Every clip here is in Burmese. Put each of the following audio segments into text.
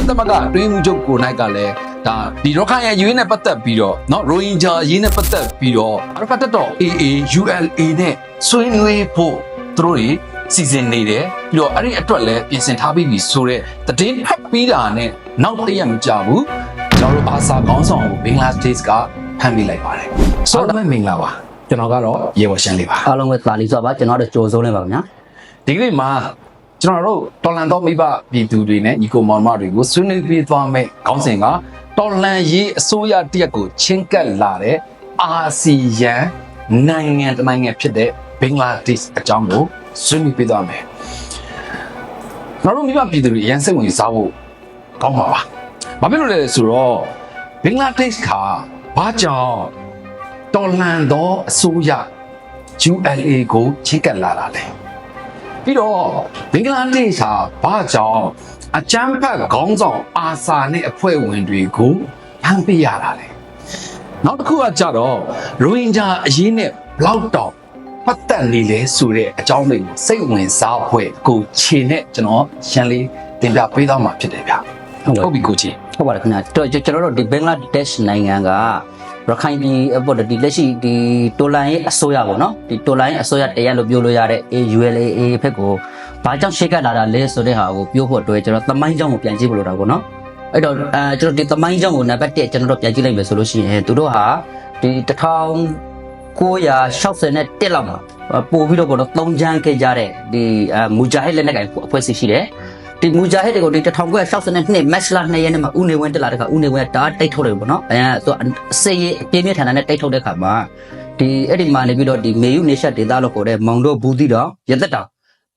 လက်သမကတွင်းမှုချုပ်ကိုနိုင်ကလည်းဒါဒီရခိုင်ရဲ့ယူရင်းနဲ့ပတ်သက်ပြီးတော့เนาะရိုဟင်ဂျာအရေးနဲ့ပတ်သက်ပြီးတော့အရဖတ်တက်တော့ AA ULA နဲ့ဆွေးနွေးဖို့သူတို့တွေစီစဉ်နေတယ်ပြီးတော့အဲ့ဒီအတွက်လည်းပြင်ဆင်ထားပြီးပြီဆိုတော့တည်င်းဖတ်ပြီးတာနဲ့နောက်တရက်မကြဘူးကျွန်တော်တို့အာစာကောင်းဆောင်ကိုဘင်္ဂလားဒေ့ရှ်ကဖမ်းပေးလိုက်ပါတယ်ဆိုတော့မင်္ဂလာပါကျွန်တော်ကတော့ရေဝရှန်လေးပါ အားလုံးပဲသာလီဆိုပါကျွန်တော်တို့ကြိုဆုံးလိုက်ပါခင်ဗျာ ဒီကနေ့မှာ ကျွန်တော်တို့တော်လန်တော်မိဘပြည်သူတွေနဲ့ညီကိုမောင်မတွေကိုဆွေးနွေးပြသွားမယ်ခေါင်းစဉ်ကတော်လန်ရေးအစိုးရတရက်ကိုချင်းကပ်လာတဲ့အာဆီယံနိုင်ငံတစ်နိုင်ငံဖြစ်တဲ့ဘင်္ဂလားဒေ့ရှ်အကြောင်းကိုဆွေးနွေးပြသွားမယ်။ကျွန်တော်တို့မိဘပြည်သူတွေအရင်စိတ်ဝင်စားဖို့ကောင်းပါပါ။ဘာဖြစ်လို့လဲဆိုတော့ဘင်္ဂလားဒေ့ရှ်ကဘာကြောင့်တော်လန်တော်အစိုးရ ULA ကိုချင်းကပ်လာတာလဲ။ ပြီးတော့ဘင်္ဂလားဒေ့ရှ်ဟာဘာကြောင့်အကြမ်းဖက်ခေါင်းဆောင်အာဆာနဲ့အဖွဲ့ဝင်တွေကိုဖမ်းပေးရတာလဲနောက်တစ်ခုကကြတော့ရိုဟင်ဂျာအရေးနဲ့ဘလောက်တောင်ပတ်သက်နေလဲဆိုတဲ့အကြောင်းတွေကိုစိတ်ဝင်စားဖွဲ့ကိုခြေနဲ့ကျွန်တော်ရှင်းလေးတင်ပြပေးသွားမှာဖြစ်တယ်ဗျဟုတ်ပြီကိုခြေဟုတ်ပါတယ်ခင်ဗျာတော့ကျွန်တော်တို့ဒီဘင်္ဂလားဒေ့ရှ်နိုင်ငံက ရခိုင်ပြည်ပေါ့ဒီလက်ရှိဒီတိုလန်ရဲ့အစိုးရပေါ့နော်ဒီတိုလန်ရဲ့အစိုးရတရားလို့ပြောလို့ရတဲ့ ULA ဖက်ကိုဘာကြောင့်ရှေ့ကလာတာလဲဆိုတဲ့ဟာကိုပြောဖို့အတွက်ကျွန်တော်သမိုင်းကြောင်းကိုပြန်ကြည့်ဖို့လိုတာပေါ့နော်အဲ့တော့အဲကျွန်တော်ဒီသမိုင်းကြောင်းကိုနံပါတ်1ကျွန်တော်တို့ပြန်ကြည့်လိုက်မယ်ဆိုလို့ရှိရင်သူတို့ဟာဒီ1961လောက်မှာပို့ပြီးတော့ပေါ့နော်သုံးချမ်းခဲ့ကြတဲ့ဒီအဲမူဂျာဟစ်လက်နက်ကိုင်အဖွဲ့အစည်းရှိတယ် ဒီမူဂျာဟစ်တွေကိုဒီ1962မတ်လ2ရက်နေ့မှာဦးနေဝင်းတက်လာတဲ့ခါဦးနေဝင်းကတားတိုက်ထုတ်တယ်ပေါ့နော်အဲဆိုအစေးအပြင်းပြင်းထန်ထန်နဲ့တိုက်ထုတ်တဲ့ခါမှာဒီအဲ့ဒီမှာနေပြီးတော့ဒီမေယုနေရှက်ဒေသလို့ခေါ်တဲ့မောင်တို့ဘူးတိတော်ရသက်တောင်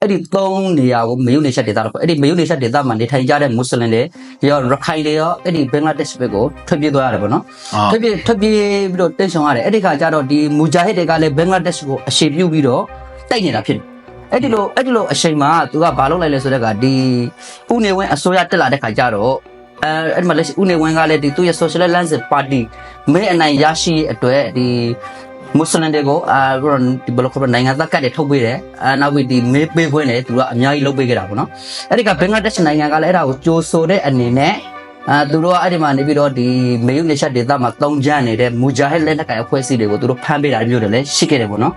အဲ့ဒီသုံးနေရာကိုမေယုနေရှက်ဒေသလို့ခေါ်အဲ့ဒီမေယုနေရှက်ဒေသမှာနေထိုင်ကြတဲ့မွတ်စလင်တွေရောရခိုင်တွေရောအဲ့ဒီဘင်္ဂလားဒေ့ရှ်ဘက်ကိုထွက်ပြေးသွားရတယ်ပေါ့နော်ထွက်ပြေးထွက်ပြေးပြီးတော့တင်းဆောင်ရတယ်အဲ့ဒီခါကျတော့ဒီမူဂျာဟစ်တွေကလည်းဘင်္ဂလားဒေ့ရှ်ကိုအရှိပြုပြီးတော့တိုက်နေတာဖြစ်တယ် အဲ့ဒီလိုအဲ့ဒီလိုအချိန်မှာသူကဘာလုပ်လိုက်လဲဆိုတော့ကဒီဥနေဝင်းအစိုးရတက်လာတဲ့ခါကျတော့အဲအဲ့ဒီမှာလက်ရှိဥနေဝင်းကလည်းဒီသူ့ရဲ့ social alliance party မဲအနိုင်ရရှိရဲ့အတွက်ဒီမွတ်စလင်တွေကိုအာဒီဘယ်လိုခေါ်နိုင်ငံသားကတ်တွေထုတ်ပေးတယ်အဲနောက်ပြီးဒီမေးပေးခွင့်လည်းသူကအများကြီးလုပ်ပေးခဲ့တာပေါ့နော်အဲ့ဒီကဘင်္ဂလားဒေ့ရှ်နိုင်ငံကလည်းအဲ့ဒါကိုကြိုးဆိုတဲ့အနေနဲ့ အာသူတို့ကအဲ့ဒီမှာနေပြီးတော့ဒီမေယုနေရှက်ဒေသမှာတုံးကြနေတဲ့မူဂျာဟစ်လက်နက်ကိုင်အဖွဲ့အစည်းတွေကိုသူတို့ဖမ်းပေးတာမျိုးတွေလည်းရှိခဲ့တယ်ပေါ့နော်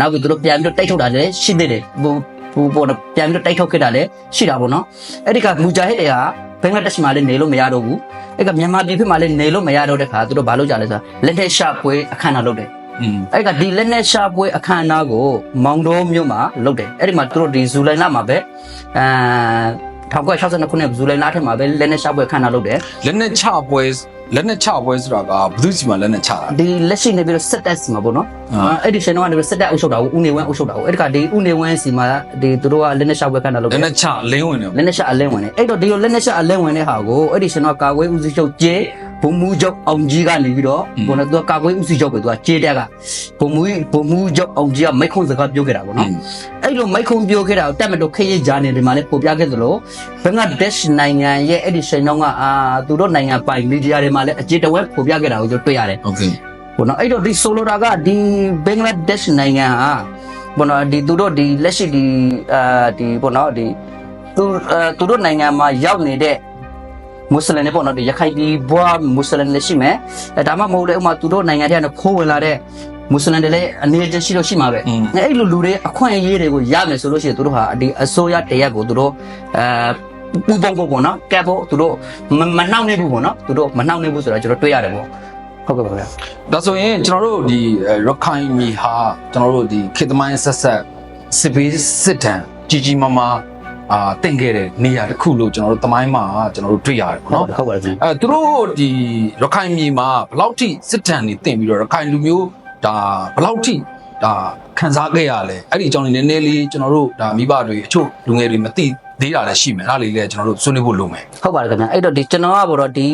နောက်ပြီးသူတို့ပြန်ပြီးတော့တိုက်ထုတ်တာလည်းရှိသေးတယ်ဟိုဟိုပေါ်တော့ပြန်ပြီးတော့တိုက်ထုတ်ခဲ့တာလည်းရှိတာပေါ့နော်အဲ့ဒီကမူဂျာဟစ်တွေကဘင်္ဂလားဒေ့ရှ်မှာလည်းနေလို့မရတော့ဘူးအဲ့ကမြန်မာပြည်ဖြစ်မှာလည်းနေလို့မရတော့တဲ့ခါသူတို့ဘာလုပ်ကြလဲဆိုတော့လက်ထက်ရှာပွဲအခမ်းအနားလုပ်တယ်อืมအဲ့ကဒီလက်နဲ့ရှာပွဲအခမ်းအနားကိုမောင်တော်မြို့မှာလုပ်တယ်အဲ့ဒီမှာသူတို့ဒီဇူလိုင်လမှာပဲအဲ 1962ခုနှစ်ဇူလိုင်လထဲမှာပဲလက်နဲ့ရှာပွဲအခမ်းအနားလုပ်တယ်လက်နဲ့ချပွဲလက်နဲ့ချပွဲဆိုတာကဘယ်သူစီမှာလက်နဲ့ချတာလဲဒီလက်ရှိနေပြီးတော့စက်တက်စီမှာပေါ့နော်အာအဲ့ဒီရှင်တော့ကနေပြီးတော့စက်တက်အုပ်ချုပ်တာကိုဦးနေဝင်းအုပ်ချုပ်တာကိုအဲ့ဒီကဒီဦးနေဝင်းစီမှာဒီသူတို့ကလက်နဲ့ရှာပွဲအခမ်းအနားလုပ်တလက်ယ်နဲ့ချလင်းဝင်တယ်လက်နဲ့ရှာအလဲဝင်တယ်အဲ့တော့ဒီလိုလက်နဲ့ရှာအလဲဝင်တဲ့ဟာကိုအဲ့ဒီရှင်တော့ကာကွယ်ဦးစီးချုပ်ကျေ ဘုံမူချုပ်အောင်ကြီးကနေပြီးတော့ဘုံကသူကကာကွယ်ဥစည်းချုပ်ပဲသူကကြေးတက်ကဘုံမူဘုံမူချုပ်အောင်ကြီးကမိုက်ခုံစကားပြောခဲ့တာပေါ့နော်အဲ့လိုမိုက်ခုံပြောခဲ့တာကိုတက်မတော်ခရဲ့ဂျာနယ်ဒီမှာလည်းပေါ်ပြခဲ့သလိုဘင်္ဂလားဒေ့ရှ်နိုင်ငံရဲ့အဲ့ဒီဆိုင်တော့ကအာသူတို့နိုင်ငံပိုင်မီဒီယာတွေမှာလည်းအကြေးတဝက်ပေါ်ပြခဲ့တာကိုကျွန်တော်တွေ့ရတယ်ဟုတ်ကဲ့ဘုံတော့အဲ့တော့ဒီဆိုလိုတာကဒီဘင်္ဂလားဒေ့ရှ်နိုင်ငံဟာဘုံတော့ဒီသူတို့ဒီလက်ရှိဒီအာဒီဘုံတော့ဒီသူသူတို့နိုင်ငံမှာရောက်နေတဲ့ မွတ်စလင်တွေပေါ့နော်ဒီရခိုင်ပြည်ဘွားမွတ်စလင်တွေရှိမယ်အဲဒါမှမဟုတ်လေဥပမာသူတို့နိုင်ငံထဲကနေခိုးဝင်လာတဲ့မွတ်စလင်တွေလည်းအနေချင်းရှိလို့ရှိမှာပဲအဲအဲ့လိုလူတွေအခွင့်အရေးတွေကိုရမယ်ဆိုလို့ရှိရင်သူတို့ဟာဒီအစိုးရတရက်ကိုသူတို့အဲပူပေါင်းဖို့ပေါ့နော်ကဲဖို့သူတို့မမနှောက်နေဘူးပေါ့နော်သူတို့မနှောက်နေဘူးဆိုတော့ကျွန်တော်တွေ့ရတယ်ပေါ့ဟုတ်ကဲ့ပါဗျာဒါဆိုရင်ကျွန်တော်တို့ဒီအဲရခိုင်မြေဟာကျွန်တော်တို့ဒီခေတ်သမိုင်းဆက်ဆက်စစ်ပေးစစ်တမ်းကြီးကြီးမားမား အာတင်ခဲ့တဲ့နေရာတစ်ခုလို့ကျွန်တော်တို့သမိုင်းမှာကျွန်တော်တို့တွေ့ရတယ်ပေါ့ဟုနော်တ်ဟုတ်ပါတယ်ဗျာအဲသူတို့ဒီရခိုင်မြေမှာဘယ်လောက်ထိစစ်တမ်းနေတင်ပြီးတော့ရခိုင်လူမျိုးဒါဘယ်လောက်ထိဒါခံစားခဲ့ရလဲအဲ့ဒီအကြောင်းလေးနည်းနည်းလေးကျွန်တော်တို့ဒါမိဘတွေအချို့လူငယ်တွေမသိ သေးတာလည်းရှိမယ်အဲ့ဒါလေးလည်းကျွန်တော်တို့ဆွေးနွေးဖို့လိုမယ်ဟုတ်ပါတယ်ခင်ဗျာအဲ့တော့ဒီကျွန်တော်ကဘောတော့ဒီ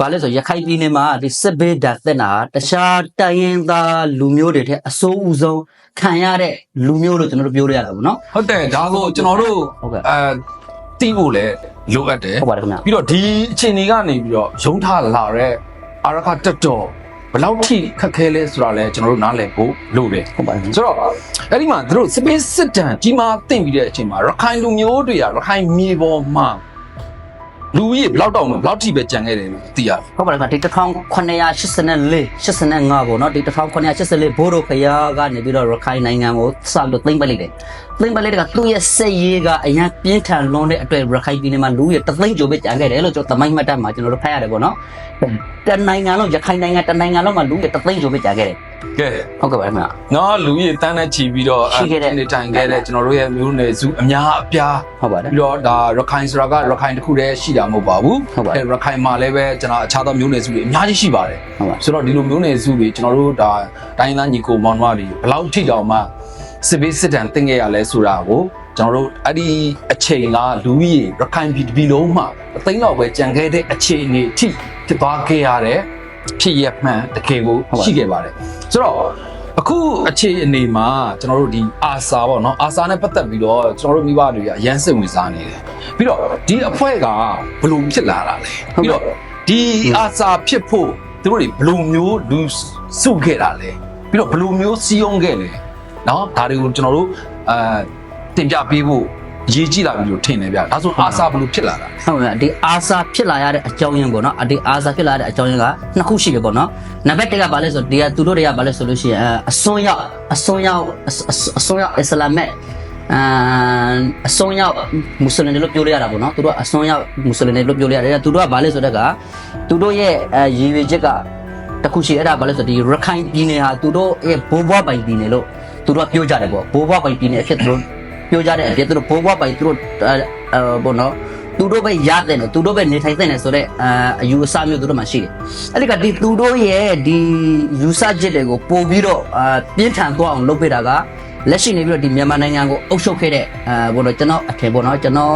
ဘာလဲဆိုရခိုင်ပြည်နယ်မှာဒီစစ်ဘေးဓာတ်သက်တာတခြားတိုင်းရင်းသားလူမျိုးတွေထက်အဆိုးအဆုံးခံရတဲ့လူမျိုးလို့ကျွန်တော်တို့ပြောလို့ရတာပေါ့နော်ဟုတ်တယ်ဒါဆိုကျွန်တော်တို့ဟုတ်ကဲ့အဲတီးဖို့လည်းလိုအပ်တယ်ဟုတ်ပါတယ်ခင်ဗျာပြီးတော့ဒီအခြေအနေကနေပြီးတော့ရုံးထလာတဲ့အာရခတက်တော် ဘယ်လောက်ထိခက်ခဲလဲဆိုတာလဲကျွန်တော်တို့နားလည်ဖို့လိုတယ်ဟုတ်ပါတယ်ခင်ဗျာဆိုတော့အဲ့ဒီမှာသူတို့စပင်းစစ်တန်ကြီးမားတင့်ပြီးတဲ့အချိန်မှာရခိုင်လူမျိုးတွေကရခိုင်မြေပေါ်မှာလူကြီးဘယ်လောက်တောင်ဘယ်လောက်ထိပဲကြံခဲ့တယ်လို့သိရတယ်ဟုတ်ပါတယ်ခင်ဗျဒီ1984 85ပေါ့နော်ဒီ1984ဘိုးတို့ခရကနေပြီးတော့ရခိုင်နိုင်ငံကိုစလို့သိမ့်ပလိုက်တယ်သိမ့်ပလိုက်တဲ့ကသူ့ရဲ့စက်ရေးကအရင်ပြင်းထန်လွန်တဲ့အတွက်ရခိုင်ပြည်နယ်မှာလူရဲ့တသိန်းကျော်ပဲကြံခဲ့တယ်လို့ကျွန်တော်တမိုင်းမှတ်တမ်းမှာကျွန်တော်တို့ဖတ်ရတယ်ပေါ့နော်တနိုင်ငံလုံးရခိုင်နိုင်ငံတနိုင်ငံလုံးမှာလူရဲ့တသိန်းကျော်ပဲကြံခဲ့တယ်ကဲဟုတ်ကဲ့ပါခင်ဗျနော်လူကြီးတန်းနဲ့ချီပြီးတော့ရှိခဲ့တဲ့နေထိုင်ခဲ့တဲ့ကျွန်တော်တို့ရဲ့မျိုးနယ်စုအများအပြားဟုတ်ပါတယ်ပြီးတော့ဒါရခိုင်ဆိုတာကရခိုင်တစ်ခုတည်းရှိတာမဟုတ်ပါဘူးဟုတ်ပါအဲရခိုင်မှာလည်းပဲကျွန်တော်အခြားသောမျိုးနယ်စုတွေအများကြီးရှိပါတယ်ဟုတ်ပါဆိုတော့ဒီလိုမျိုးနယ်စုတွေကျွန်တော်တို့ဒါတိုင်းရင်းသားညီကိုမောင်နှမတွေဘယ်လောက်ထိတောင်မှစစ်ဘေးစစ်တမ်းတင်ခဲ့ရလဲဆိုတာကိုကျွန်တော်တို့အဲ့ဒီအချိန်ကလူကြီးရခိုင်ပြည်တစ်ပြည်လုံးမှာအသိန်းတော့ပဲကြံခဲ့တဲ့အချိန်အထိ ဖြစ်သွားခဲ့ရတဲ့ဖြစ်ရမှန်တကယ်ကိုရှိခဲ့ပါတယ်ဆိုတော့အခုအခြေအနေမှာကျွန်တော်တို့ဒီအာစာပေါ့နော်အာစာနဲ့ပတ်သက်ပြီးတော့ကျွန်တော်တို့မိဘတွေကအရန်စိတ်ဝင်စားနေတယ်ပြီးတော့ဒီအဖွဲ့ကဘလို့ဖြစ်လာတာလဲပြီးတော့ဒီအာစာဖြစ်ဖို့သူတို့တွေဘလို့မျိုးလူစုခဲ့တာလဲပြီးတော့ဘလို့မျိုးစီးအောင်ခဲ့လဲနော်ဒါတွေကိုကျွန်တော်တို့အာတင်ပြပေးဖို့ ရေးကြည့်လာပြီလို့ထင်တယ်ဗျဒါဆိုအာစာဘလို့ဖြစ်လာတာဟုတ်ကဲ့ဒီအာစာဖြစ်လာရတဲ့အကြောင်းရင်းပေါ့နော်ဒီအာစာဖြစ်လာရတဲ့အကြောင်းရင်းကနှစ်ခုရှိတယ်ပေါ့နော်နံပါတ်1ကဘာလဲဆိုတော့ဒီကသူတို့တွေကဘာလဲဆိုလို့ရှိရင်အစွန်းရောက်အစွန်းရောက်အစွန်းရောက်အစ္စလာမက်အစွန်းရောက်မွတ်စလင်တွေလို့ပြောလို့ရတာပေါ့နော်သူတို့ကအစွန်းရောက်မွတ်စလင်တွေလို့ပြောလို့ရတယ်သူတို့ကဘာလဲဆိုတော့ကသူတို့ရဲ့ရည်ရွယ်ချက်ကတခုရှိအဲ့ဒါဘာလဲဆိုတော့ဒီရခိုင်ပြည်နယ်ဟာသူတို့ရဲ့ဘိုးဘွားပိုင်ပြည်နယ်လို့သူတို့ကပြောကြတယ်ပေါ့ဘိုးဘွားပိုင်ပြည်နယ်အဖြစ်သူတို့ ပြောကြတဲ့အဖြစ်သူတို့ဘိုးဘွားပိုင်သူတို့အဲဘောနော်သူတို့ပဲရတဲ့တယ်သူတို့ပဲနေထိုင်တဲ့တယ်ဆိုတော့အာအယူအဆမျိုးသူတို့မှရှိတယ်အဲ့ဒီကဒီသူတို့ရဲ့ဒီယူဆချက်တွေကိုပို့ပြီးတော့အာပြင်းထန်သွားအောင်လုပ်ပေးတာကလက်ရှိနေပြီးတော့ဒီမြန်မာနိုင်ငံကိုအုပ်ချုပ်ခဲ့တဲ့အာဘောတော့ကျွန်တော်အထင်ပေါ့နော်ကျွန်တော်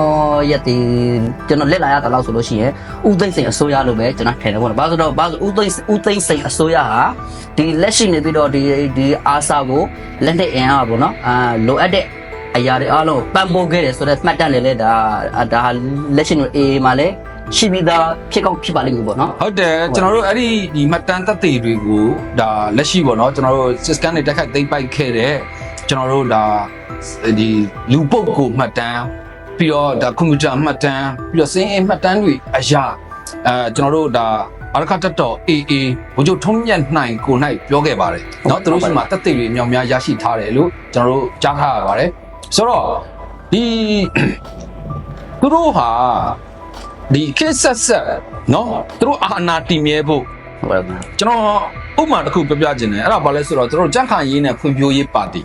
ရဲ့ဒီကျွန်တော်လက်လာရတာလို့ဆိုလို့ရှိရင်ဥသိမ့်စိန်အစိုးရလို့ပဲကျွန်တော်ထင်တယ်ပေါ့နော်ဘာလို့ဆိုတော့ဘာလို့ဥသိမ့်ဥသိမ့်စိန်အစိုးရဟာဒီလက်ရှိနေပြီးတော့ဒီဒီအာစာကိုလက်နဲ့အင်အားပေါ့နော်အာလိုအပ်တဲ့ အရာတွေအားလုံးပံ့ပိုးခဲ့တယ်ဆိုတော့မှတ်တမ်းလည်းလေဒါဒါလက်ရှိနေအေးမှာလည်းရှိပြီးသားဖြစ်ကောင်းဖြစ်ပါလိမ့်မယ်ပေါ့နော် ဟုတ်တယ်ကျွန်တော်တို့အဲ့ဒီဒီမှတ်တမ်းသက်သေတွေကိုဒါလက်ရှိပေါ့နော်ကျွန်တော်တို့ system တွေတက်ခတ်သိမ့်ပိုက်ခဲ့တဲ့ကျွန်တော်တို့ဒါဒီလူပုတ်ကိုမှတ်တမ်းပြီးတော့ဒါကွန်ပျူတာမှတ်တမ်းပြီးတော့စင်းအင်းမှတ်တမ်းတွေအရာအဲကျွန်တော်တို့ဒါအရခတ်တော် AA ဘုံချုပ်ထုံးမြတ်နိုင်ကိုနိုင်ပြောခဲ့ပါတယ်เนาะသူတို့ရှိမှတက်သိတွေအမြောင်များရရှိထားတယ်လို့ကျွန်တော်တို့ကြားထားရပါတယ် ဆိုတော့ဒီ သူတို့ဟာဒီခေတ်ဆက်ဆက်เนาะသူတို့အာနာတည်မြဲဖို့ ဟုတ်ပါဘူး ကျွန်တော်ဥပမာတစ်ခုပြပြခြင်းတယ်အဲ့ဒါဘာလဲဆိုတော့သူတို့ကြန့်ခိုင်ရေးနဲ့ဖွံ့ဖြိုးရေးပါတီ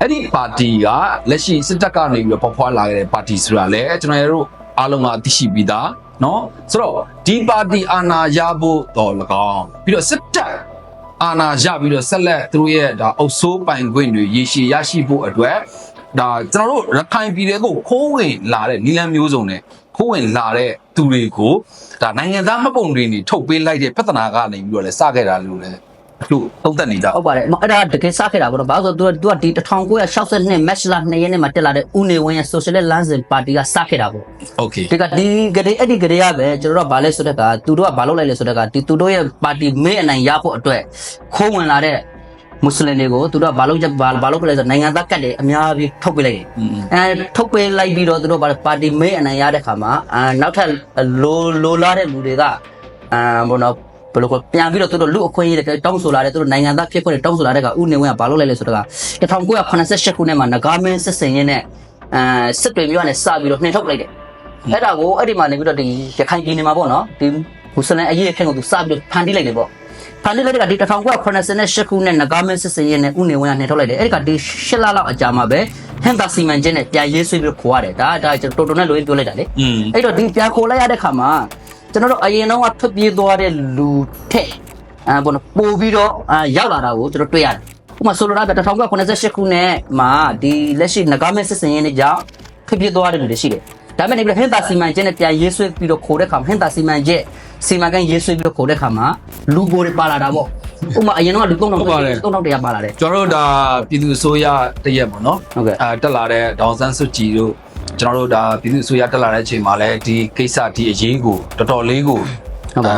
အဲ့ဒီပါတီကလက်ရှိစစ်တပ်ကနေပြီးတော့ပေါ်ဖွာလာခဲ့တဲ့ပါတီဆိုတာလေကျွန်တော်တို့အားလုံးကအသိရှိပြီးသားเนาะဆိုတော့ဒီပါတီအာဏာရဖို့တော့၎င်းပြီးတော့စစ်တပ်အာဏာရပြီးတော့ဆက်လက်သူတို့ရဲ့ဒါအုပ်ဆိုးပိုင်ခွင့်တွေရေရှည်ရရှိဖို့အတွက် ဒါကျွန်တော်တို့ရခိုင်ပြည်တဲကိုခိုးဝင်လာတဲ့နီလန်မျိုးစုံနဲ့ခိုးဝင်လာတဲ့သူတွေကိုဒါနိုင်ငံသားမှတ်ပုံတွေနေထုတ်ပေးလိုက်တဲ့ပြဿနာကနေပြီးတော့လဲစခဲ့တာလို့လဲလို့သုံးသပ်နေကြဟုတ်ပါတယ်အဲ့ဒါတကယ်စခဲ့တာပေါ့နော်ဘာလို့ဆိုတော့ तू ကဒီ1962 match လာ2ရက်နဲ့မှာတက်လာတဲ့ဦးနေဝင်းရဲ့ Socialist Lansing Party ကစခဲ့တာပေါ့ Okay ဒီကဒီကလေးအဲ့ဒီကလေးကပဲကျွန်တော်တို့ကဘာလဲဆိုတဲ့က तू တို့ကဘာလုပ်လိုက်လဲဆိုတဲ့ကဒီ तू တို့ရဲ့ party မေ့အနိုင်ရဖို့အတွက်ခိုးဝင်လာတဲ့ မွတ်စလင်တွေကိုသူတို့ကဘာလုပ်ချက်ဘာဘာလုပ်ပြလဲဆိုတော့နိုင်ငံသားကတ်တွေအများကြီးထုတ်ပေးလိုက်တယ်อืมအဲထုတ်ပေးလိုက်ပြီးတော့သူတို့ဘာလဲပါတီမေးအနိုင်ရတဲ့ခါမှာအာနောက်ထပ်လိုလိုလာတဲ့လူတွေကအာဘောနော်ဘယ်လိုကပြန်ပြီးတော့သူတို့လူအခွင့်အရေးတွေတောင်းဆိုလာတယ်သူတို့နိုင်ငံသားဖြစ်ခွင့်တွေတောင်းဆိုလာတဲ့ကဥနေဝင်းကဘာလုပ်လိုက်လဲဆိုတော့က1988ခုနှစ်မှာငကားမင်းစစ်စင်ရင်နဲ့အဲစစ်တွေမျိုးနဲ့စပြီးတော့နှင်ထုတ်လိုက်တယ်အဲ့ဒါကိုအဲ့ဒီမှာနေပြီးတော့ဒီရခိုင်ပြည်နယ်မှာပေါ့နော်ဒီမွတ်စလင်အရေးအခင်းကိုသူစပြီးတော့ဖန်တီးလိုက်တယ်ပေါ့ ဖန်တီးလိုက်တဲ့ကဒီ1988ခုနဲ့နဂါမင်းစစ်စင်ရဲ့နဲ့ဥနေဝင်းကနှင်ထုတ်လိုက်တယ်အဲ့ဒီကဒီရှစ်လလောက်အကြာမှာပဲဟန်တာစီမန်ချင်းနဲ့ပြန်ရေးဆွေးပြီးတော့ခေါ်ရတယ်ဒါဒါကျွန်တော်တော်တော်နဲ့လိုရင်းပြောလိုက်တာလေอืมအဲ့တော့ဒီပြန်ခေါ်လိုက်ရတဲ့ခါမှာကျွန်တော်တို့အရင်တော့ကထွက်ပြေးသွားတဲ့လူထက်အဲဘောနော်ပို့ပြီးတော့အာရောက်လာတာကိုကျွန်တော်တွေ့ရတယ်ဥပမာဆိုလိုတာက1988ခုနဲ့မှာဒီလက်ရှိနဂါမင်းစစ်စင်ရဲ့နဲ့ကြောင့်ထွက်ပြေးသွားတဲ့လူတွေရှိတယ်ဒါပေမဲ့ဒီဟင်တာစီမံချက်နဲ့ပြန်ရေးဆွဲပြီးတော့ခိုးတဲ့ခါမှာဟင်တာစီမံချက် စီမံကိန်းရေးဆွဲပြီးတော့ခိုးတဲ့ခါမှာလူပိုတွေပါလာတာပေါ့ဥပမာအရင်တော့လူ3000 3000တရားပါလာတယ်ကျွန်တော်တို့ဒါပြည်သူအစိုးရတရက်ပေါ့နော်ဟုတ်ကဲ့အဲတက်လာတဲ့ဒေါန်ဆန်းစုကြည်တို့ကျွန်တော်တို့ဒါပြည်သူအစိုးရတက်လာတဲ့အချိန်မှာလည်းဒီကိစ္စဒီအရေးကိုတော်တော်လေးကိုဟုတ်ပါ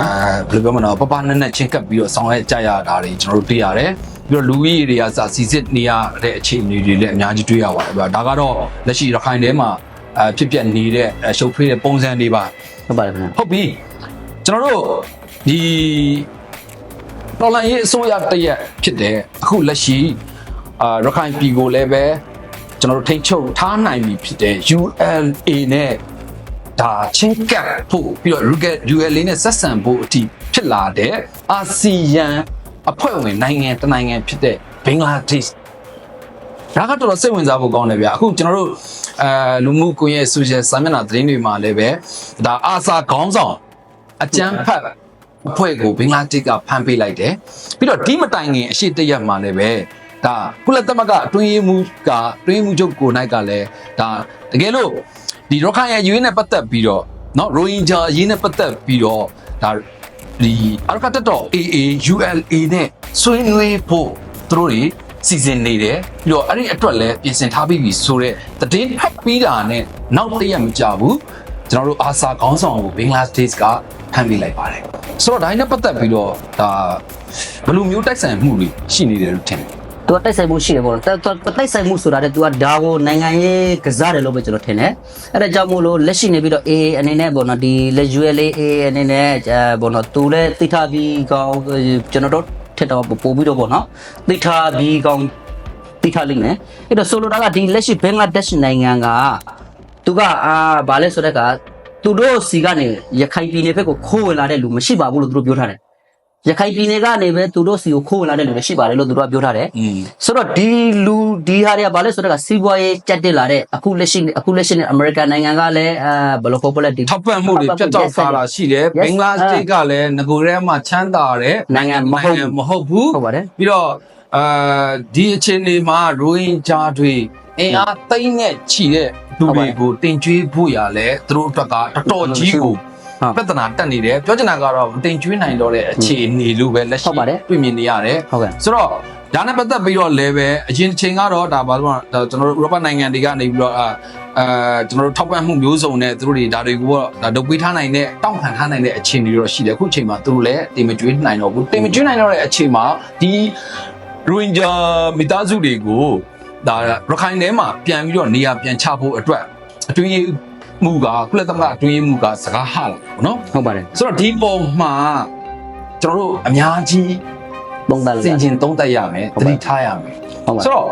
ဘူးအဲဘယ်လိုပြောမလဲပပနဲ့နဲ့ချင်းကပ်ပြီးတော့ဆောင်ရွက်ကြရတာတွေကျွန်တော်တို့တွေ့ရတယ်ပြီးတော့လူကြီးတွေကစာစီစစ်နေရတဲ့အခြေအနေတွေလည်းအများကြီးတွေ့ရပါတယ်ဗျာဒါကတော့လက်ရှိရခိုင်ထဲမှာအဖြစ်ပြက်နေတဲ့အဲရှုပ်ထွေးတဲ့ပုံစံတွေပါဟုတ်ပါတယ်ခင်ဗျာဟုတ်ပြီ ကျွန်တော်တို့ဒီတော်လန်ရေးအစိုးရတရက်ဖြစ်တဲ့အခုလက်ရှိအာရခိုင်ပြည်ကိုလည်းပဲကျွန်တော်တို့ထိန်းချုပ်ထားနိုင်ပြီဖြစ်တဲ့ ULA နဲ့ဒါချင်းကပ်ဖို့ပြီးတော့ ULA နဲ့ဆက်ဆံဖို့အထိဖြစ်လာတဲ့အာဆီယံအဖွဲ့ဝင်နိုင်ငံတစ်နိုင်ငံဖြစ်တဲ့ဘင်္ဂလားဒေ့ရှ်ဒါကတော်တော်စိတ်ဝင်စားဖို့ကောင်းတယ်ဗျအခုကျွန်တော်တို့အဲလူမှုကွန်ရက် social စာမျက်နှာသတင်းတွေမှာလည်းပဲဒါအာစာခေါင်းဆောင် အကျန်းဖတ်အဖွဲ့ကိုဘင်္ဂလားဒေ့ရှ်ကဖမ်းပေးလိုက်တယ်ပြီးတော့ဒီမတိုင်ခင်အရှိတရက်မှာလည်းပဲဒါကုလသမဂ္ဂအတွင်းရေးမှူးကအတွင်းရေးမှူးချုပ်ကိုနိုင်ကလည်းဒါတကယ်လို့ဒီရခိုင်ရဲ့ယူရင်းနဲ့ပတ်သက်ပြီးတော့เนาะရိုဟင်ဂျာအရေးနဲ့ပတ်သက်ပြီးတော့ဒါဒီအရကတတော် AA ULA နဲ့ဆွေးနွေးဖို့သူတို့တွေစီစဉ်နေတယ်ပြီးတော့အဲ့ဒီအတွက်လည်းပြင်ဆင်ထားပြီးပြီဆိုတော့တည်င်းဖတ်ပြီးတာနဲ့နောက်တရက်မကြဘူး ကျွန်တော်တို့အာစာခေါင်းဆောင်ကိုဘင်္ဂလားဒေ့ရှ်ကဖမ်းပေးလိုက်ပါတယ်ဆိုတော့ဒါနဲ့ပတ်သက်ပြီးတော့ဒါဘယ်လိုမျိုးတိုက်ဆိုင်မှုတွေရှိနေတယ်လို့ထင်တယ်သူကတိုက်ဆိုင်မှုရှိတယ်ပေါ့နော်တိုက်တိုက်ဆိုင်မှုဆိုတာတဲ့သူကဒါကိုနိုင်ငံရေးကစားတယ်လို့ပဲကျွန်တော်ထင်တယ်အဲ့ဒါကြောင့်မို့လို့လက်ရှိနေပြီးတော့ AA အနေနဲ့ပေါ့နော်ဒီလက်ရွယ်လေး AA အနေနဲ့အဲပေါ့နော်သူလည်းသိထားပြီးကောင်းကျွန်တော်တို့ထက်တော့ပို့ပြီးတော့ပေါ့နော်သိထားပြီးကောင်းသိထားလိမ့်မယ်အဲ့တော့ဆိုလိုတာကဒီလက်ရှိဘင်္ဂလားဒေ့ရှ်နိုင်ငံက သူကအာဗာလဲဆိုတဲ့ကသူတို့စီကနေရခိုင်ပြည်နယ်ဘက်ကိုခိုးဝင်လာတဲ့လူမရှိပါဘူးလို့သူတို့ပြောထားတယ်ရခိုင်ပြည်နယ်ကနေပဲသူတို့စီကိုခိုးဝင်လာတဲ့လူတွေရှိပါတယ်လို့သူတို့ကပြောထားတယ်อืมဆိုတော့ဒီလူဒီဟာတွေကဘာလဲဆိုတော့ကစီးပွားရေးကြက်တက်လာတဲ့အခုလက်ရှိအခုလက်ရှိနဲ့အမေရိကန်နိုင်ငံကလည်းအဲဘယ်လိုခေါ်ပလဲဒီထောက်ပံ့မှုတွေပြတ်တောက်သွားတာရှိတယ် Yes, ဘင်္ဂလားဒေ့ရှ်ကလည်းငကိုရဲမှာချမ်းသာတဲ့နိုင်ငံမဟုတ်ဘူးမဟုတ်ဘူးဟုတ်ပါတယ်ပြီးတော့အာဒီအချိန်လေးမှာရိုဟင်ဂျာတွေအင်အားသိမ့်နဲ့ချီတဲ့ လူတွေကိုတင်ကျွေးဖို့ရလဲသူတို့အတွက်ကတော်တော်ကြီးကိုဟုတ်ပြဿနာတက်နေတယ်ပြောချင်တာကတော့မတင်ကျွေးနိုင်တော့တဲ့အခြေအနေလို့ပဲလက်ဟုရှိတ်ပါတယ်တွေ့မြင်နေရတယ်ဟုတ်ကဲ့ဆိုတော့ဒါနဲ့ပတ်သက်ပြီးတော့လည်းပဲအရင်ချိန်ကတော့ဒါဘာလို့လဲကျွန်တော်တို့ဥရောပနိုင်ငံတွေကနေပြီးတော့အာအာကျွန်တော်တို့ထောက်ပံ့မှုမျိုးစုံနဲ့သူတို့တွေဒါတွေကိုတော့ဒါဒုတ်ပေးထားနိုင်တဲ့တောင်းခံထားနိုင်တဲ့အခြေအနေတွေတော့ရှိတယ်အခုချိန်မှာသူတို့လည်းတင်မကျွေးနိုင်တော့ဘူးတင်မကျွေးနိုင်တော့တဲ့အချိန်မှာဒီရိုဟင်ဂျာမိသားစုတွေကို ဒါရခိုင်ထဲမှာပြန်ပြီးတော့နေရာပြန်ချဖို့အတွက်အတွင်းရေးမှုကကုလသမဂ္ဂအတွင်းရေးမှုကစကားဟလာပေါ့နော်ဟုတ်ပါတယ်ဆိုတော့ဒီပုံမှာကျွန်တော်တို့အများကြီးပုံသားလို့စင်ကျင်သုံးသပ်ရမယ်ဟုတ်သပါတိထားရမယ်ဟုတ်ပါဆိုတော့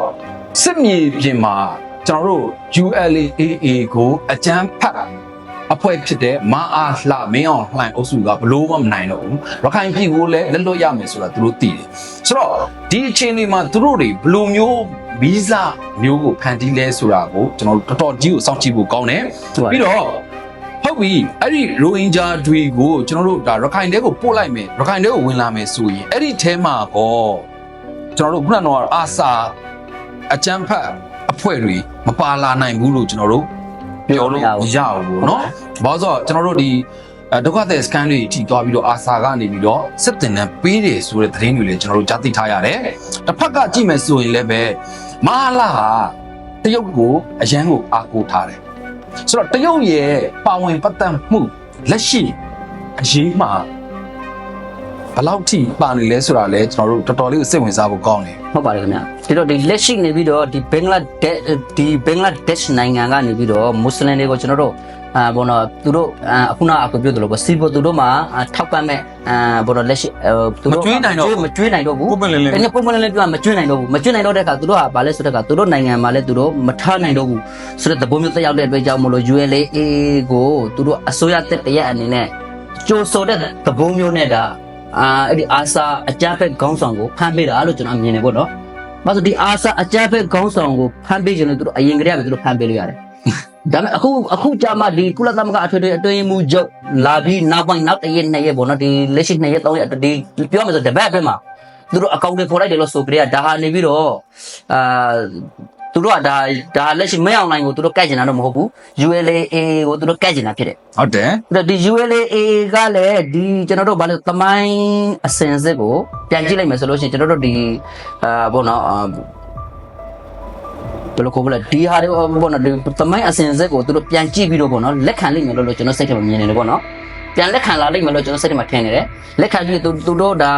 စစ်မြေပြင်မှာကျွန်တော်တို့ ULAA ကိုအကြမ်းဖက်အဖွဲ့ဖြစ်တဲ့မအားလှမင်းအောင်လှိုင်အုပ်စုကဘလို့မှမနိုင်တော့ဘူးရခိုင်ပြည်ကိုလည်းလက်လွတ်ရမယ်ဆိုတာသူတို့သိတယ်ဆိုတော့ဒီအချိန်လေးမှာသူတို့တွေဘလို့မျိုး ဗီဇမျိုးကိုဖန်တီးလဲဆိုတာကိုကျွန်တော်တို့တော်တော်ကြီးကိုစောင့်ကြည့်ဖို့ကောင်းတယ်ဟုတ်ပါပြီးတော့ဟုတ်ပြီအဲ့ဒီရိုဟင်ဂျာတွေကိုကျွန်တော်တို့ဒါရခိုင်တဲကိုပို့လိုက်မယ်ရခိုင်တဲကိုဝင်လာမယ်ဆိုရင်အဲ့ဒီထဲမှာကောကျွန်တော်တို့ခုနကတော့အာစာအကျန်းဖတ်အဖွဲ့တွေမပါလာနိုင်ဘူးလို့ကျွန်တော်တို့ပြောလို့မရဘူးပေါ့နော်ဘာလို့ဆိုတော့ကျွန်တော်တို့ဒီအဲဒုက္ခသည်စကန်တွေအထိသွားပြီးတော့အာစာကနေပြီးတော့စစ်တင်တန်းပေးတယ်ဆိုတဲ့သတင်းတွေလည်းကျွန်တော်တို့ကြားသိထားရတယ်တစ်ဖက်ကကြည့်မယ်ဆိုရင်လည်းပဲ မဟာလာဟာတရုတ်ကိုအရန်ကိုအားကိုးထားတယ်ဆိုတော့တရုတ်ရဲ့ပါဝင်ပတ်သက်မှုလက်ရှိအရေးမှာဘယ်လောက်ထိပါနေလဲဆိုတာလဲကျွန်တော်တို့တော်တော်လေးကိုစိတ်ဝင်စားဖို့ကောင်းတယ်ဟုတ်ပါတယ်ခင်ဗျဒီတော့ဒီလက်ရှိနေပြီးတော့ဒီဘင်္ဂလားဒေ့ဒီဘင်္ဂလားဒေ့ရှ်နိုင်ငံကနေပြီးတော့မွတ်စလင်တွေကိုကျွန်တော်တို့ အာဘောနော်သူတို့အာအခုနအခုပြောသလိုပေါ့စီဘောသူတို့မှာအာထောက်ပံ့မဲ့အာဘောနော်လက်ရှိအဲသူတို့မကျွေးနိုင်တော့ဘူးပုံမှန်လင်းလင်း။အဲ့ပုံမှန်လည်းပြောမကျွေးနိုင်တော့ဘူးမကျွေးနိုင်တော့တဲ့အခါသူတို့ကဘာလဲဆိုတဲ့အခါသူတို့နိုင်ငံမှာလည်းသူတို့မထားနိုင်တော့ဘူးဆိုတဲ့သဘောမျိုးတက်ရောက်တဲ့အတွက်ကြောင့်မလို့ ULA ကိုသူတို့အစိုးရတက်တရက်အနေနဲ့ကြိုးဆိုတဲ့သဘောမျိုးနဲ့ဒါအာအဲ့ဒီအာစာအကြမ်းဖက်ခေါင်းဆောင်ကိုဖမ်းပေးတာလို့ကျွန်တော်မြင်နေပေါ့နော်။ဘာလို့ဒီအာစာအကြမ်းဖက်ခေါင်းဆောင်ကိုဖမ်းပေးခြင်းလို့သူတို့အရင်ကတည်းကသူတို့ဖမ်းပေးလို့ရတယ်။ ဒါပေမဲ့အခုအခုကြာမှဒီကုလသမဂ္ဂအထွေထွေအတွင်းရေးမှုချုပ်လာပြီးနောက်ပိုင်းနောက်တစ်ရက်နှစ်ရက်ပေါ့နော်ဒီလက်ရှိနှစ်ရက်သုံးရက်ဒီပြောမယ်ဆိုတပတ်အတွင်းမှာသူတို့အကောင့်တွေပေါ်လိုက်တယ်လို့ဆိုကြတဲ့ဒါဟာနေပြီးတော့အာသူတို့ကဒါဒါလက်ရှိမရောက်နိုင်ကိုသူတို့ကတ်ကျင်တာတော့မဟုတ်ဘူး ULA ကိုသူတို့ကတ်ကျင်တာဖြစ်တယ်ဟုတ်တယ်အဲ့တော့ဒီ ULA ကလည်းဒီကျွန်တော်တို့ဘာလို့သမိုင်းအစင်စစ်ကိုပြန်ကြည့်လိုက်မယ်ဆိုလို့ရှိရင်ကျွန်တော်တို့ဒီအာဘောနော်အာ ဘယ်လိုခေါ်မလဲဒီဟာတွေဘောနော်ဒီသမိုင်းအစင်စစ်ကိုသူတို့ပြန်ကြည့်ပြီးတော့ဘောနော်လက်ခံလိမ့်မယ်လို့လို့ကျွန်တော်စိတ်ထဲမှာမြင်နေတယ်ဘောနော်ပြန်လက်ခံလာလိမ့်မယ်လို့ကျွန်တော်စိတ်ထဲမှာထင်နေတယ်လက်ခံပြီးသူသူတို့ဒါ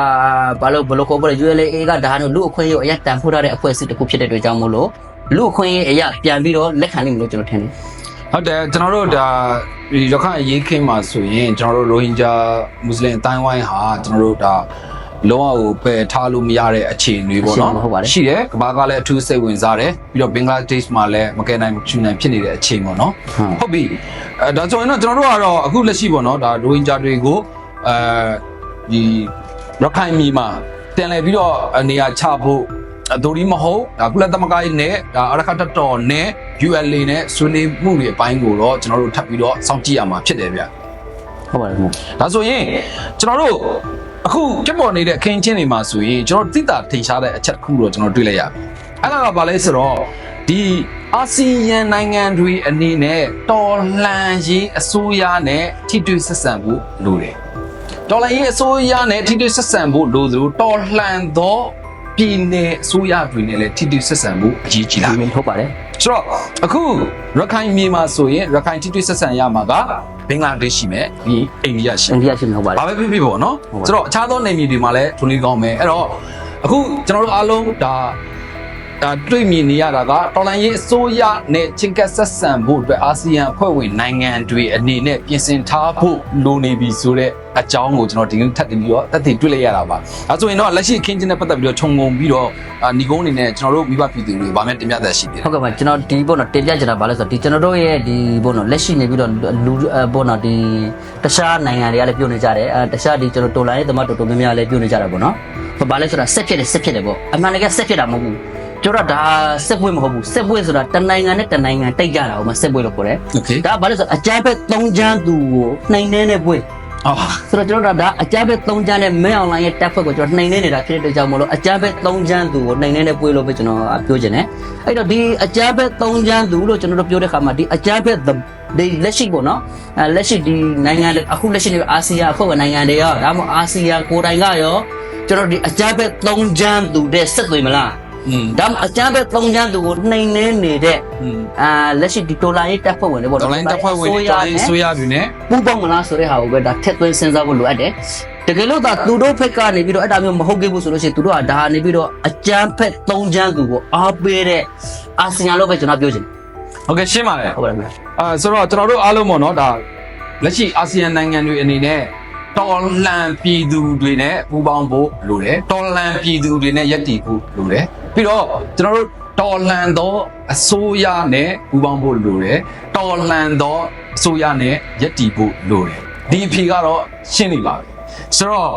ဘာလို့ဘယ်လိုခေါ်ပေါ်လဲ ULA ကဒါကတော့လူအခွင့်အရေးကိုအရင်တန်ဖိုးထားတဲ့အဖွဲ့အစည်းတစ်ခုဖြစ်တဲ့အတွက်ကြောင့်မို့လို့လူအခွင့်အရေးအရာပြန်ပြီးတော့လက်ခံလိမ့်မယ်လို့ကျွန်တော်ထင်တယ်ဟုတ်တယ်ကျွန်တော်တို့ဒါဒီရခိုင်အရေးခင်းမှာဆိုရင်ကျွန်တော်တို့ရိုဟင်ဂျာမွတ်စလင်အတိုင်းဝိုင်းဟာကျွန်တော်တို့ဒါ လုံးဝကိုပယ်ထားလို့မရတဲ့အခြေအနေပေါ့နော်ရှိတယ်ကမ္ဘာကလည်းအထူးစိတ်ဝင်စားတယ်ပြီးတော့ဘင်္ဂလားဒေ့ရှ်မှာလည်းမကယ်နိုင်ချူနိုင်ဖြစ်နေတဲ့အချိန်ပေါ့နော်ဟုတ်ဟုတ်ပြီအဲဒါဆိုရင်တော့ကျွန်တော်တို့ကတော့အခုလက်ရှိပေါ့နော်ဒါရိုဟင်ဂျာတွေကိုအဲဒီရခိုင်ပြည်မှာတင်လည်ပြီးတော့နေရာချဖို့အဒိုရီမဟုတ်ဒါကုလသမဂ္ဂရဲ့နဲ့ဒါအရခတ်တော်တော်နဲ့ ULA နဲ့ဆွေးနွေးမှုတွေအပိုင်းကိုတော့ကျွန်တော်တို့ထပ်ပြီးတော့စောင့်ကြည့်ရမှာဖြစ်တယ်ဗျဟုတ်ပါတယ်ခင်ဗျဒါဆိုရင်ကျွန်တော်တို့ အခုပြပေါ်နေတဲ့အခင်းချင်းတွေမှာဆိုရင်ကျွန်တော်သိတာထင်ရှားတဲ့အချက်တစ်ခုတော့ကျွန်တော်တွေ့လိုက်ရပြီအဲ့ဒါကဘာလဲဆိုတော့ဒီအာဆီယံနိုင်ငံတွေအနေနဲ့တော်လှန်ရေးအစိုးရနဲ့ထိတွေ့ဆက်ဆံဖို့လိုတယ်တော်လှန်ရေးအစိုးရနဲ့ထိတွေ့ဆက်ဆံဖို့လိုသလိုတော်လှန်သောပြည်နယ်အစိုးရတွေနဲ့လည်းထိတွေ့ဆက်ဆံဖို့အရေးကြီးလာပြီဟုတ်ပါတယ် ဆိုတော့အခုရခိုင်မြေမှာဆိုရင်ရခိုင်ထိတွေ့ဆက်ဆံရမှာကဘင်္ဂလားဒေ့ရှ်ရှိမယ်ဒီအိန္ဒိယရှိအိမယ်န္ဒိယရှိမှဟုတ်ပါတယ်ဘာပဲဖြစ်ဖြစ်ပေါ့နော်ဟုတ်ပါဆိုတော့အခြားသောနေမြေတွေမှာလည်းထုံးလေးကောင်းမယ်အဲ့တော့အခုကျွန်တော်တို့အားလုံးဒါ ဒါတွေ့မြင်နေရတာကတော်လန်ရေးအစိုးရနဲ့ချင်းကပ်ဆက်ဆံဖို့အတွက်အာဆီယံအဖွဲ့ဝင်နိုင်ငံတွေအနေနဲ့ပြင်ဆင်ထားဖို့လိုနေပြီဆိုတဲ့အကြောင်းကိုကျွန်တော်ဒီနေ့ထပ်ပြီးတော့တက်တည်တွေ့လိုက်ရတာပါအဲဆိုရင်တော့လက်ရှိအခင်းချင်းနဲ့ပတ်သက်ပြီးတော့ခြုံငုံပြီးတော့အာညီကုန်းအနေနဲ့ကျွန်တော်တို့မိဘပြည်သူတွေဗာမဲ့တင်ပြသက်ရှိသေးတယ်ဟုတ်ကဲ့ပါကျွန်တော်ဒီပေါ့နော်တင်ပြချင်တာဗာလဲဆိုတော့ဒီကျွန်တော်တို့ရဲ့ဒီပေါ့နော်လက်ရှိနေပြီးတော့လူအဲပေါ့နော်ဒီတခြားနိုင်ငံတွေကလည်းပြုတ်နေကြတယ်အဲတခြားဒီကျွန်တော်တော်လိုင်းရဲ့တမတ်တော်တော်များများလည်းပြုတ်နေကြတာပေါ့နော်ဟိုဗာလဲဆိုတာဆက်ဖြစ်တယ်ဆက်ဖြစ်တယ်ပေါ့အမှန်တကယ်ဆက်ဖြစ်တာမဟုတ်ဘူး ကျွန်တော်ဒါဆက်ပွဲမဟုတ်ဘူးဆက်ပွဲဆိုတာတနိုင်ငံနဲ့တနိုင်ငံတိတ်ကြတာဟိုမှာဆက်ပွဲလို့ခေါ်တယ် โอเค ဒါဗာလဲဆိုတော့အကြမ်းဖက်သုံးချမ်းသူကိုနှိမ်နှင်းတဲ့ပွဲ အော် ဆိုတော့ကျွန်တော်တို့ဒါအကြမ်းဖက်သုံးချမ်းတဲ့မဲအွန်လိုင်းရဲ့တက်ဖွဲ့ကိုကျွန်တော်နှိမ်နှင်းနေတာဖြစ်တဲ့အတွက်ကြောင့်မလို့အကြမ်းဖက်သုံးချမ်းသူကိုနှိမ်နှင်းတဲ့ပွဲလို့ပဲကျွန်တော်ပြောချင်တယ်အဲ့တော့ဒီအကြမ်းဖက်သုံးချမ်းသူလို့ကျွန်တော်တို့ပြောတဲ့ခါမှာဒီအကြမ်းဖက်ဒီလက်ရှိပေါ့နော်အဲလက်ရှိဒီနိုင်ငံတွေအခုလက်ရှိနေအာဆီယံအဖွဲ့ဝင်နိုင်ငံတွေရောဒါမှမဟုတ်အာဆီယံကိုယ်တိုင်ကရောကျွန်တော်ဒီအကြမ်းဖက်သုံးချမ်းသူတဲ့ဆက်သွေးမလား อืม ဒါမှအကြမ်းဖက်သုံးချမ်းသူကိုနှိမ်နှင်းနေတဲ့อืมအာလက်ရှိဒီဒေါ်လာရေးတက်ဖွဲ့ဝင်တွေပေါ့တော်လိုင်းတပ်ဖွဲ့ဝင်တွေတော်လိုင်းအစိုးရတွေနဲ့ပူပေါင်းမလားဆိုတဲ့ဟာကိုပဲဒါထက်သွင်းစဉ်းစားဖို့လိုအပ်တယ်တကယ်လို့ဒါသူတို့ဖက်ကနေပြီးတော့အဲ့ဒါမျိုးမဟုတ်ခဲ့ဘူးဆိုလို့ရှိရင်သူတို့ကဒါနေပြီးတော့အကြမ်းဖက်သုံးချမ်းသူကိုအားပေးတဲ့အာဆီယံလို့ပဲကျွန်တော်ပြောချင်ဟုတ်ကဲ့ရှင်းပါတယ်တယ်ဟုတ်ပါတယ်ခင်ဗျအာဆိုတော့ကျွန်တော်တို့အားလုံးပေါ့နော်ဒါလက်ရှိအာဆီယံနိုင်ငံတွေအနေနဲ့တော်လှန်ပြည်သူတွေနဲ့ပူးပေါင်းဖို့လိုတယ်တော်လှန်ပြည်သူတွေနဲ့ယက်တည်ဖို့လိုတယ် ပြီးတော့ကျွန်တော်တို့တော်လှန်သောအစိုးရနဲ့ပူးပေါင်းဖို့လိုတယ်တော်လှန်သောအစိုးရနဲ့ယက်တည်ဖို့လိုတယ်ဒီအဖြေကတော့ရှင်းနေပါပြီဆိုတော့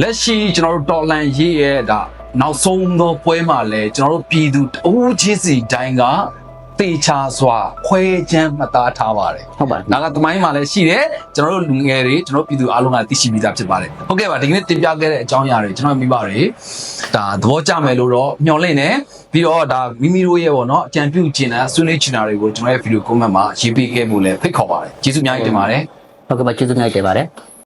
လက်ရှိကျွန်တော်တို့တော်လှန်ရေးရဲ့ဒါနောက်ဆုံးသောပွဲမှာလဲကျွန်တော်တို့ပြည်သူတအူးချင်းစီတိုင်းက တေချာစွာခွဲချမ်းမှတ်သားထားပါတယ်ဟုတ်ပါတယ်ဒါကသမိုင်းမှာလည်းရှိတယ်ကျွန်တော်တို့လူငယ်တွေကျွန်တော်တို့ပြည်သူအားလုံးကသိရှိပြီးသားဖြစ်ပါတယ်ဟုတ်ကဲ့ပါဒီကနေ့တင်ပြခဲ့တဲ့အကြောင်းအရာတွေကျွန်တော်မိဘတွေဒါသဘောကျမယ်လို့တော့မျှော်လင့်နေပြီးတော့ဒါမိမိတို့ရဲ့ပေါ့နော်အကြံပြုချင်တာဆွေးနွေးချင်တာတွေကိုကျွန်တော်ရဲ့ဗီဒီယိုကွန်မန့်မှာရေးပေးခဲ့ဖို့လည်းဖိတ်ခေါ်ပါတယ်ကျေးဇူးအများကြီးတင်ပါတယ်ဟုတ်ကဲ့ပါကျေးဇူးများတင်ပါတယ်